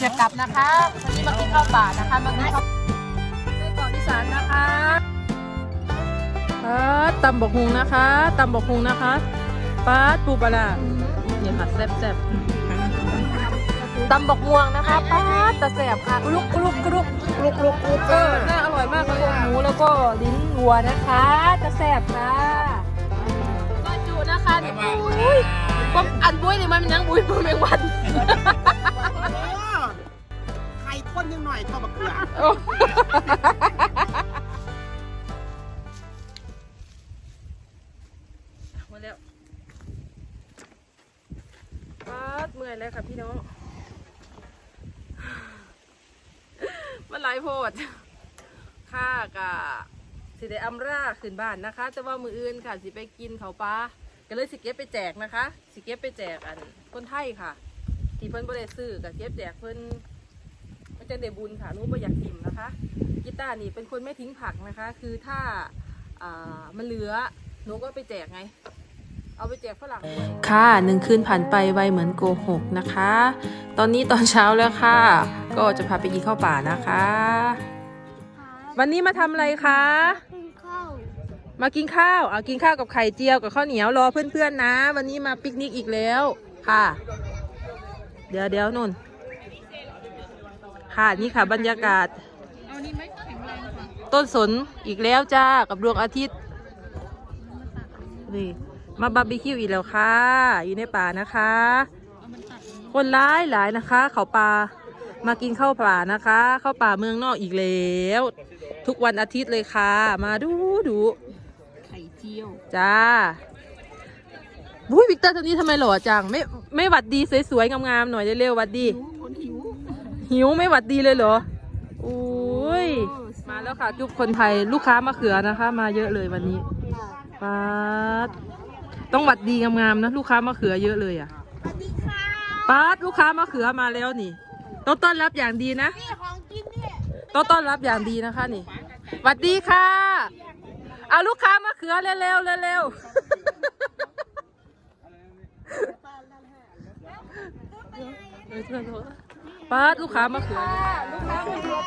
เสียบกลับนะคะวันนี้มากินข้าวป่านะคะมากินข้าวในเกาะอีสานนะคะป้าดตำบกหุงนะคะตำบกหุงนะคะป้าดปูปลาร้าเนี่ยค่ะแซ่บแซ่บตำบกม่วงนะคะป้าดตะแซ่บค่ะกรุกกรุกกรุกลุกลุกลุกเออน่าอร่อยมากเลยหมูแล้วก็ลิ้นวัวนะคะตะแซ่บค่ะก็จูนะคะนี่อุ้ยผมอันบุ้ยนี่มันเป็นยังบุ้ยมันเป็นวัน ไข่ข้นยังหน่อยก็มะเขือโอ้มาแล้วป๊าดเมื่อยแล้วค่ะพี่น้อง มันหลายโพดค่ากะสิได้อำราขึ้นบ้านนะคะ แต่ว่ามืออื่นค่ะ สิไปกินเขาวปลาก็เลยสิเก็บไปแจกนะคะ สิเก็บไปแจกอันคนไทยค่ะ ที่เพิ่นบ่ได้ซื้อกับเก็บแจกเพิ่นมัน จะได้บุญค่ะหนูไม่อยากทิมนะคะ กีตาร์นี่เป็นคนไม่ทิ้งผักนะคะ คือถ้าอ่ามันเหลือหนูก็ไปแจกไง เอาไปแจกฝรั่งด้วยค่ะหนึ่งคืนผ่านไปไวเหมือนโกหกนะคะ ตอนนี้ตอนเช้าแล้วค่ะ ก็จะพาไปกินข้าวป่านะคะ วันนี้มาทำอะไรคะ กินข้าวมากินข้าวเอากินข้าวกับไข่เจียวกับข้าวเหนียวรอเพื่อนๆนะ วันนี้มาปิกนิกอีกแล้วค่ะ เดี๋ยวเดี๋ยวนุ่น ค่ะนี่ค่ะบรรยากาศต้นสนอีกแล้วจ้ากับดวงอาทิตย์นี่มาบาร์บีคิวอีกแล้วค่ะ อยู่ในป่านะคะคนร้ายหลายนะคะ เขาป่ามากินข้าวป่านะคะข้าวป่าเมืองนอกอีกแล้ว ทุกวันอาทิตย์เลยค่ะ มาดูดูไข่เจียวจ้าบุ้ยวิกเตอร์ตอนนี้ทำไมหล่อจังไม่ไม่หวัดดีสวยๆงามๆหน่อยเร็วๆหวัดดีคน หิวหิวไม่หวัดดีเลยเหรออุ้ยมาแล้วค่ะจุ๊บคนไทยลูกค้ามะเขือนะคะ มาเยอะเลยวันนี้ป๊าดต้องหวัดดีงามๆนะลูกค้ามะเขือเยอะเลยอะสวัสดีค่ะป๊าดลูกค้ามะเขือมาแล้วนี่ต้องต้อนรับอย่างดีนะนี่ของกินเนี่ยต้องต้อนรับอย่างดีนะคะนี่หวัดดีค่ะ เอาลูกค้ามะเขือเร็วๆเร็วๆ ป๊าดลูกค้ามะเขือลูกค้ามะเขือ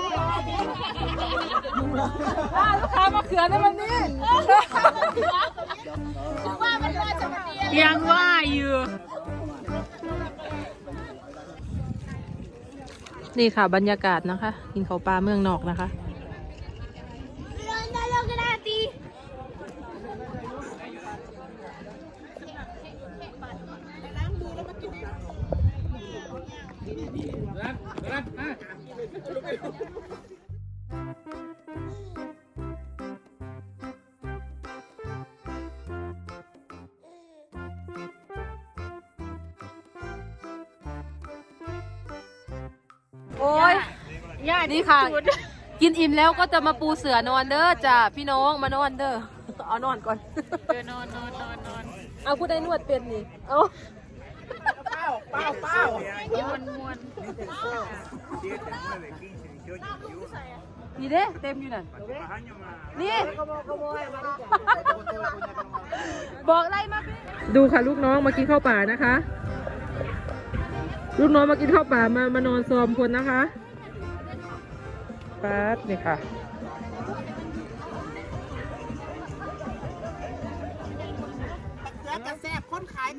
ป้าลูกค้ามะเขือในวันนี้ว่ามันรอจะมาเรียนยังว่าอยู่นี่ค่ะบรรยากาศนะคะ กินข้าวปลาเมืองนอกนะคะ เรียนได้แล้วก็ได้ตี โอ้ยนี่ค่ะกินอิ่มแล้วก็จะมาปูเสือนอนเด้อจ้ะพี่น้องมานอนเด้อ เอานอนก่อน เออนอนนอนนอนนอนเอาผู้ใดนวดเป็นนี่ เอา เป้าเป้าเป้ามวนมวนนี่เด้เต็มอยู่นั่นนี่บอกอะไรมาดูค่ะลูกน้องมากินข้าวป่านะคะ ลูกน้องมากินข้าวป่ามามานอนซอมคนนะคะป๊าดนี่ค่ะ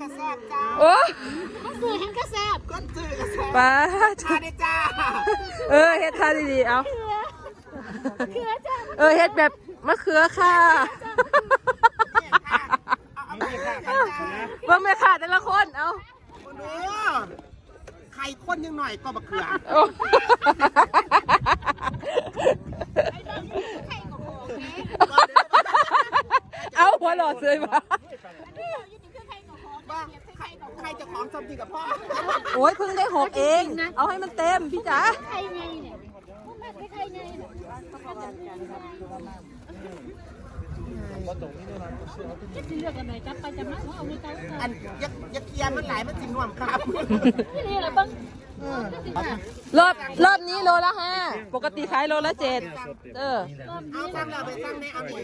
กระแซบจ้าโอ้สื่อแห่งกระแซบก้นจืดกระแซบป๊าดมาเด้จ้าเออเฮ็ดท่าดีๆเอาเขือจ้ะเออเฮ็ดแบบมะเขือค่ะเอาไปค่ะไข่จ้าเบิ่งแม่ค่ะแต่ละคนเอาคนดูไข่ข้นยังหน่อยก็มะเขือโอ้เอาหัวหลอดเลยมาว่าใครจะของสมจริงกับพ่อ โอ้ยเพิ่งได้หกเอง เอาให้มันเต็มพี่จ๋าใครไงเนี่ยพวกแม่ใครไงเนี่ย จะเลือกกันไหนจับไปจับมาเอาไม่จับอันยักยักเคียมันหลายมันสิน่วมครับนี่นี่แหละบังรอบรอบนี้โลละห้าปกติขายโลละเจ็ดเออเอาสั่งแล้วไปสั่งในเอาดิ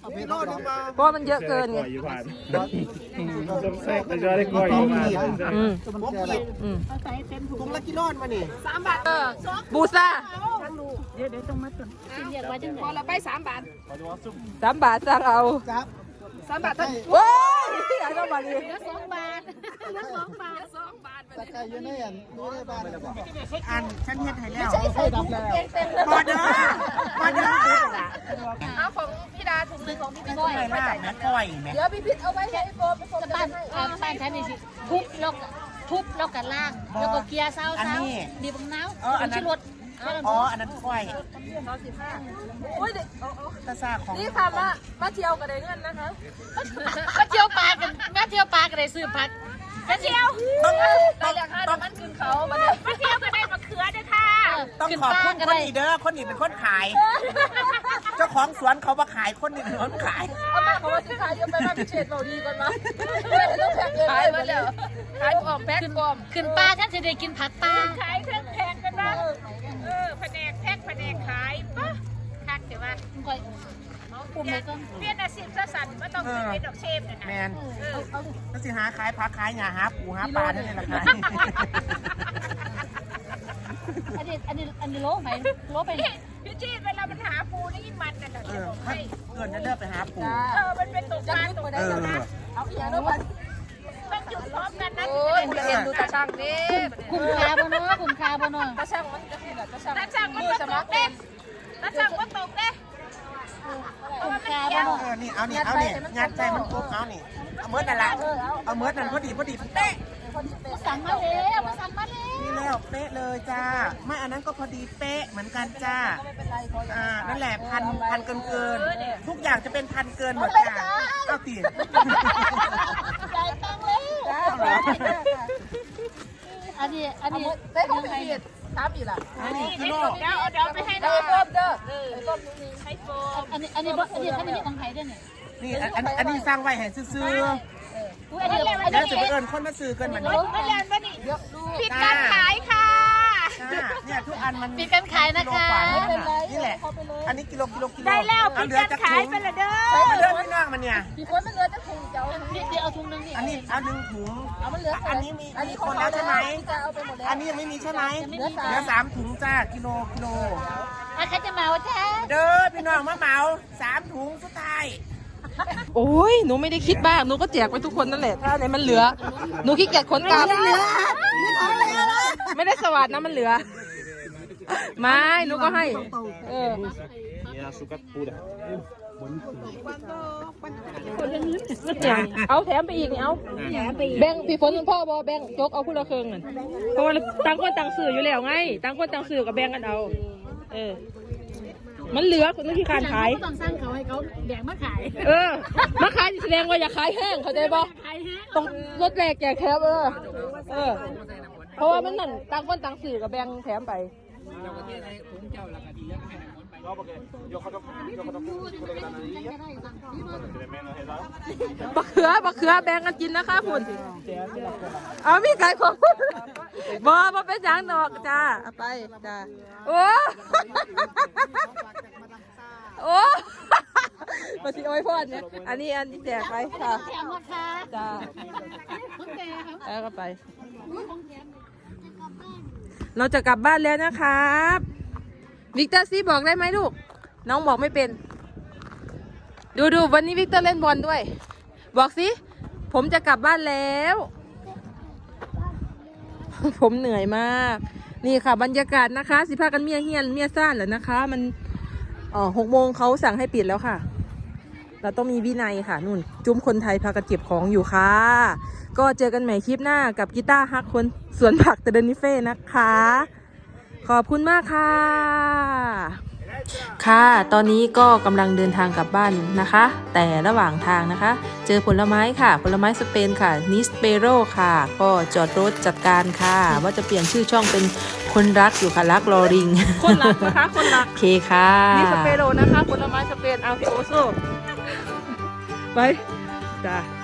เอาไปโลนึงว่าเพราะว่ามันเยอะเกินไงอยู่ผ่านต้มแซ่บแต่จะได้กล้วยอยู่ผ่านอืมพวกขีดอืมเอาใส่เต็มถุงถุงละกิโลมานี่เออบูซ่า เดี๋ยวเดี๋ยวต้องมาตุนเรียกว่าจังไหนพอละไปสามบาทสามบาทสั่งเอาครับสามบาทต้องโอ้ยไอ้ต้องมาดิเหลือสองบาทเหลือสองบาทสองบาทสักไก่อยู่ในอันอยู่ในบ้านอันฉันเฮ็ดให้แล้วใส่ถุงเองเต็มเลยพอเด้อพอเด้อเอาของพี่ดาถุงหนึ่งของพี่พิษก้อยล่ะแม่ก้อยแม่เดี๋ยวพี่พิษเอาไว้ให้ไอ้โฟมไอ้โฟมจะบ้านให้อ่าบ้านฉันนี่สิทุบแล้วก็ทุบแล้วก็ล่าง แล้วก็เกียร์เศร้าเศร้าดีบังน้ำเป็นชิรถอ๋ออันนั้น ก้อยร้อยสิบห้าโอ้ยเด็กเอาเอาตาซาของนี่ค่ะมามาเที่ยวกันได้เงินนะคะมาเที่ยวปลากันมาเที่ยวปลากันเลยซื้อผักมาเที่ยวต้องไปต้องเรียกค่าน้ำมันคืนเขามาเนี่ยมาเที่ยวกันได้มะเขือด้วยค่ะต้องขอบคุณคนนี้เด้อคนนี้เป็นคนขาย เจ้าของสวนเขามาขายคนนี้เป็นคนขายเอามาเขาว่าสิขายเยอะไปมาพิเศษเราดีก่อนมาต้องแพ็คเงินขายมาแล้วขายกล่องแพ็คกล่องขึ้นปลาฉันจะได้กินผักปลาขายเครื่องแพงกันนะเออแผนกแพ็คแผนกขายปะคักเดี๋ยวว่าก่อยปุ่มเลยก็เปลี่ยนอาชีพซะสั่นไม่ต้องเป็นดอกเชฟเลยนะแมนเออก็สิหาขายผักขายหญ้าหาปูหาปลาเท่านั้นแหละขายอันนี้อันนี้อันนี้โลไหนโลไปพี่พี่จีนเวลามันหาปูนี่ยิ่งมันกันนะเอจะอบอกถ้าให้เกินจะเลิกไปหาปูเออมันเป็นตกจะปลายึดตกมาเอได้อแล้วนะเอาอีกอย่างแล้วมัน โอ้ยคุณเอ็นดูตาช่างนี่คุ้มค่าบ่เนาะคุ้มค่าบ่เนาะตาช่างมันจะคือแบบตาช่างตาช่างมันมือก็สตมัคกรเด้ตาช่างก็ตกเด้คุ้มค่าบ่เนาะเออนี่เอานี่เอานี่งัดใจมันปุ๊บเอานี่เอาเมิดนั่นละเอาเมิดนั่นพอดีพอดีเป๊ะมาสั่งมาแล้วมาสั่งมาแล้วนี่แล้วเป๊ะเลยจ้าไม่อันนั้นก็พอดีเป๊ะเหมือนกันจ้าอ่านั่นแหละพันพันเกินเกินทุกอย่างจะเป็นพันเกินหมดจ้าเอาตีจ่ายตังค์แล้ว อันนี้อันนี้ได้ของพี่พิษถามอีกล่ะอันนี้กิโลเดี๋ยวเดี๋ยวไปให้เด้นะไอ้โฟมเด้อไอ้โฟมอันนี้อันนี้บอันนี้อันนี้ของไทยด้วยเนี่ยนี่อันอันนี้สร้างไว้ให้ซื้อแล้วจะไปเอิญคนมาซื้อกันมันเนาะพี่การขายค่ะ ทุกอันมันปิดการขายนะคะ กิโลกว่านี่แหละอันนี้กิโลกิโลกิโลได้แล้วเอาปิดเหลือการจากขายถุงไปละเด้อเอาเลือพี่น้องมันเนี่ย พี่ฝนมันเหลือจะถุงเจ้าเดี๋ยวเอาถุงนึงนี่อันนี้เอาหนึ่งถุง เอามันเหลืออันนี้มีอันนี้มีขอคงนแล้วใช่ไหมพี่จะเอาไปหมดแล้วอันนี้ยังไม่มีใช่ไหมเหลือสามเหลือสามถุงจ้ากิโลกิโลอะใครจะมาวะแท้เด้อพี่น้องมาเหมาสามถุงสุดท้าย โอ้ยหนูไม่ได้คิดบ้างหนูก็แจกไปทุกคนนั่นแหละถ้าไหนมันเหลือ หนูขี้เกียจขนกลับไม่ได้สวัสดนะมันเหลือ ไม่หนูก็ให้ เออ Ya suka udah. เอาแถมไปอีกนี่เอาแบ่งพี่ฝนคุณพ่อบอแบ่งจกเอาคู่ละครึ่งนั่นเพราะว่าต่างคนต่างสื่ออยู่แล้วไงต่างคนต่างสื่อกับแบ่งกันเอา เออ มันเหลือคนที่การขายต้องสร้างเขาให้เขาแบ่งมาขายเออมาขายแสดงว่าอยากขายแห้งเข้าใจบ่ขายฮะต้องรถแรกแจกแถมเออ เออ เพราะว่ามันนั่นต่างคนต่างสื่อกับแบ่งแถมไป บักเขือบักเขือแบ่งกันกินนะคะคุณเอามีขายของบอมาเป็นอย่างดอกจ้าเอาไปจ้าโอ้โอ้มาสิโอ้ยพ่อเนี่ยอันนี้อันที่แจกไปค่ะแถมราคาจ้าของแกครับแล้วก็ไป ของแถม เราจะกลับบ้านแล้วนะครับวิกเตอร์ซีบอกได้ไหมลูก น้องบอกไม่เป็น ดูดูวันนี้วิกเตอร์เล่นบอลด้วย บอกสิ ผมจะกลับบ้านแล้ว ผมเหนื่อยมาก นี่ค่ะบรรยากาศนะคะ สิพากันเมียเฮียนเมียซ่านแล้วนะคะ มันอ๋อหกโมงเขาสั่งให้ปิดแล้วค่ะ เราต้องมีวินัยค่ะนุ่น จุ้มคนไทยพากันเก็บของอยู่ค่ะ ก็เจอกันใหม่คลิปหน้ากับกีตาร์ฮักคนสวนผักเตเดนิเฟ่นะคะ ขอบคุณมากค่ะ ค่ะตอนนี้ก็กำลังเดินทางกลับบ้านนะคะ แต่ระหว่างทางนะคะ เจอผลไม้ค่ะ ผลไม้สเปนค่ะนิสเปโรค่ะ ก็จอดรถจัดการค่ะ ว่าจะเปลี่ยนชื่อช่องเป็นคนรักอยู่ค่ะรักรอริง คนรักนะคะคนรักโอเคค่ะนิสเปโรนะคะผลไม้สเปนอัลติโอโซ ไปจ้า